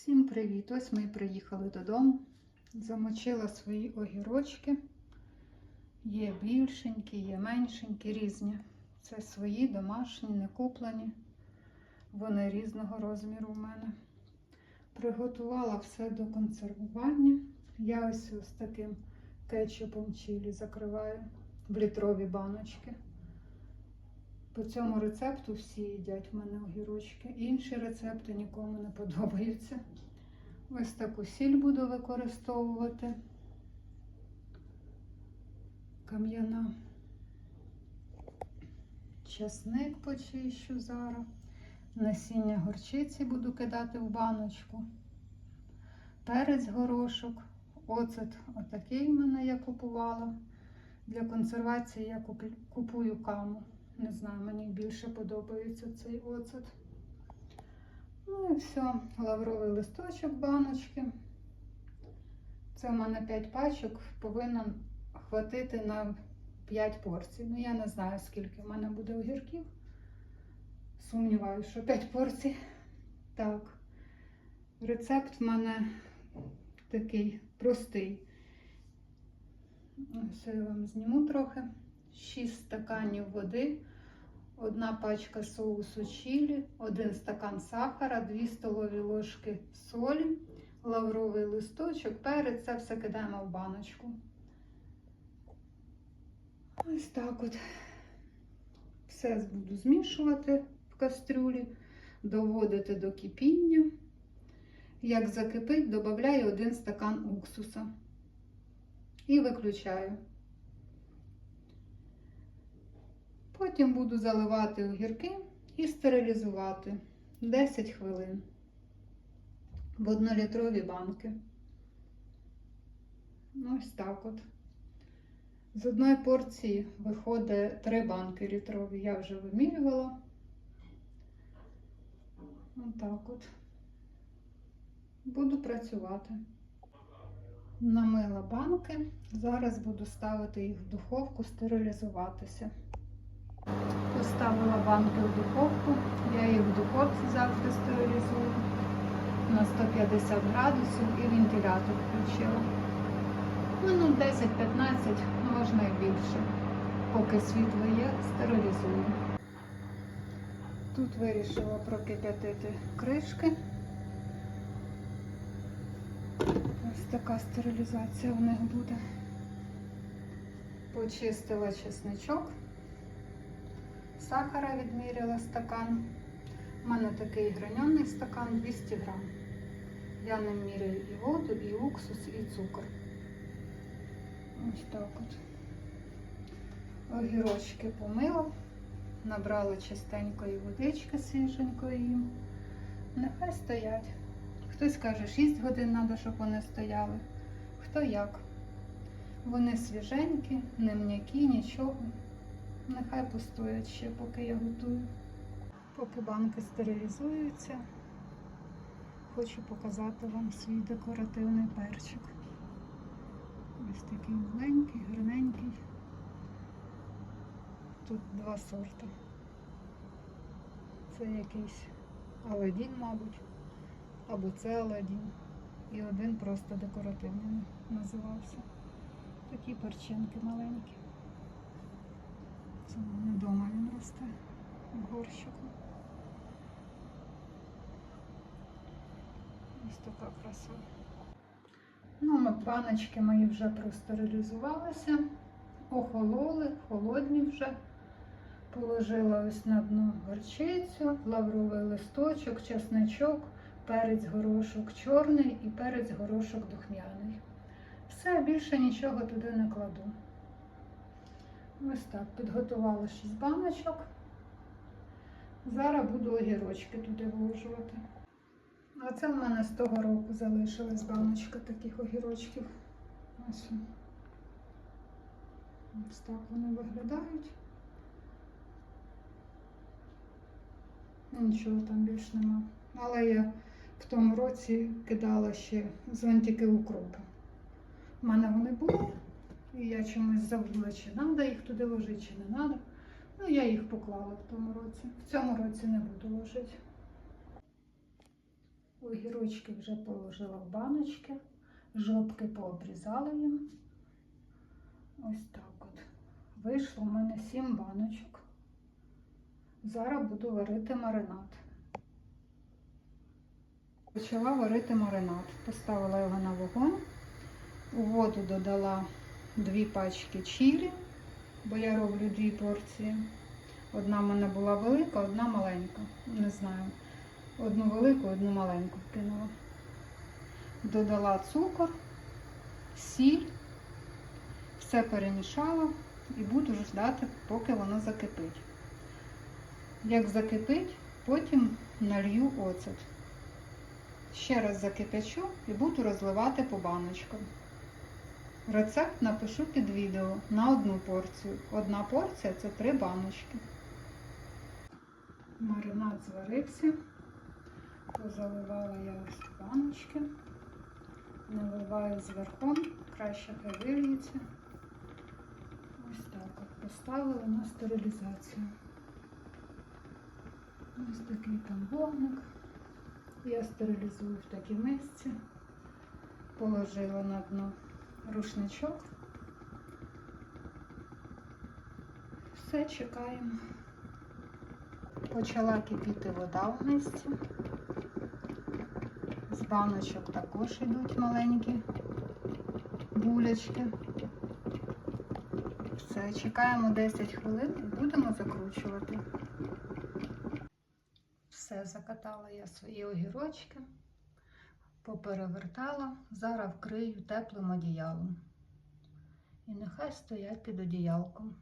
Всім привіт! Ось ми приїхали додому. Замочила свої огірочки. Є більшенькі, є меншенькі, різні. Це свої, домашні, не куплені. Вони різного розміру у мене. Приготувала все до консервування. Я ось ось таким кетчупом чилі закриваю в літрові баночки. По цьому рецепту всі їдять в мене огірочки. Інші рецепти нікому не подобаються. Ось таку сіль буду використовувати. Кам'яна. Часник почищу зараз. Насіння горчиці буду кидати в баночку. Перець горошок. Оцет отакий в мене я купувала. Для консервації я купую каму. Не знаю, мені більше подобається цей оцет. Ну і все, лавровий листочок баночки. Це в мене 5 пачок, повинен хватити на 5 порцій. Ну, я не знаю, скільки в мене буде огірків. Сумніваюся, що 5 порцій. Так. Рецепт в мене такий простий. Ось я вам зніму трохи. 6 стаканів води, одна пачка соусу чилі, один стакан сахара, 2 столові ложки солі, лавровий листочок, перець, це все кидаємо в баночку. Ось так от. Все буду змішувати в кастрюлі, доводити до кипіння. Як закипить, додаю один стакан уксуса і виключаю. Потім буду заливати огірки і стерилізувати 10 хвилин в однолітрові банки. Ось так от. З одної порції виходить 3 банки літрові. Я вже вимірювала. Отак от. Буду працювати. Намила банки. Зараз буду ставити їх в духовку стерилізуватися. Поставила банки в духовку. Я їх в духовці завжди стерилізую на 150 градусів і вентилятор включила. Минут 10-15, можна і більше. Поки світло є, стерилізую. Тут вирішила прокип'ятити кришки. Ось така стерилізація в них буде. Почистила чесничок. Сахара відміряла стакан. У мене такий граньонний стакан 200 грам. Я не міряю і воду, і уксус, і цукор. Ось так от. Огірочки помила, набрала чистенької водички свіженької їм. Нехай стоять. Хтось каже, 6 годин треба, щоб вони стояли. Хто як. Вони свіженькі, не м'які, нічого. Нехай постоять ще, поки я готую. Поки банки стерилізуються, хочу показати вам свій декоративний перчик. Ось такий маленький, гарненький. Тут два сорти. Це якийсь Аладдін, мабуть, або це Аладдін. І один просто декоративний називався. Такі перчинки маленькі. Це в мене вдома він росте в горщику. Ось така краса. Ну, ми- баночки мої вже простерилізувалися, охололи, холодні вже. Положила ось на дно горчицю, лавровий листочок, чесничок, перець горошок чорний і перець горошок духмяний. Все, більше нічого туди не кладу. Ось так, підготувала 6 баночок. Зараз буду огірочки туди вложувати. А це в мене з того року залишилась баночка таких огірочків. Ось. Ось так вони виглядають. Нічого там більш нема. Але я в тому році кидала ще зонтики укропу. У мене вони були. І я чомусь забула, чи треба їх туди ложити, чи не треба. Ну, я їх поклала в тому році. В цьому році не буду ложити. Огірочки вже положила в баночки, жопки пообрізала їм. Ось так от. Вийшло в мене 7 баночок. Зараз буду варити маринад. Почала варити маринад. Поставила його на вогонь. У воду додала дві пачки чилі, бо я роблю дві порції. Одна в мене була велика, одна маленька. Не знаю. Одну велику, одну маленьку кинула. Додала цукор, сіль, все перемішала і буду ждати, поки воно закипить. Як закипить, потім налью оцет. Ще раз закипячу і буду розливати по баночкам. Рецепт напишу під відео на одну порцію. Одна порція це три баночки. Маринад зварився. Позаливала я ось баночки. Наливаю зверху, краще вильється. Ось так от поставила на стерилізацію. Ось такий там вогник. Я стерилізую в такій мисці. Положила на дно рушничок. Все, чекаємо. Почала кипіти вода в мисці. З баночок також йдуть маленькі булячки. Все, чекаємо 10 хвилин і будемо закручувати. Все, закатала я свої огірочки, поперевертала, зараз вкрию теплим одіялом. І нехай стоять під одіялком.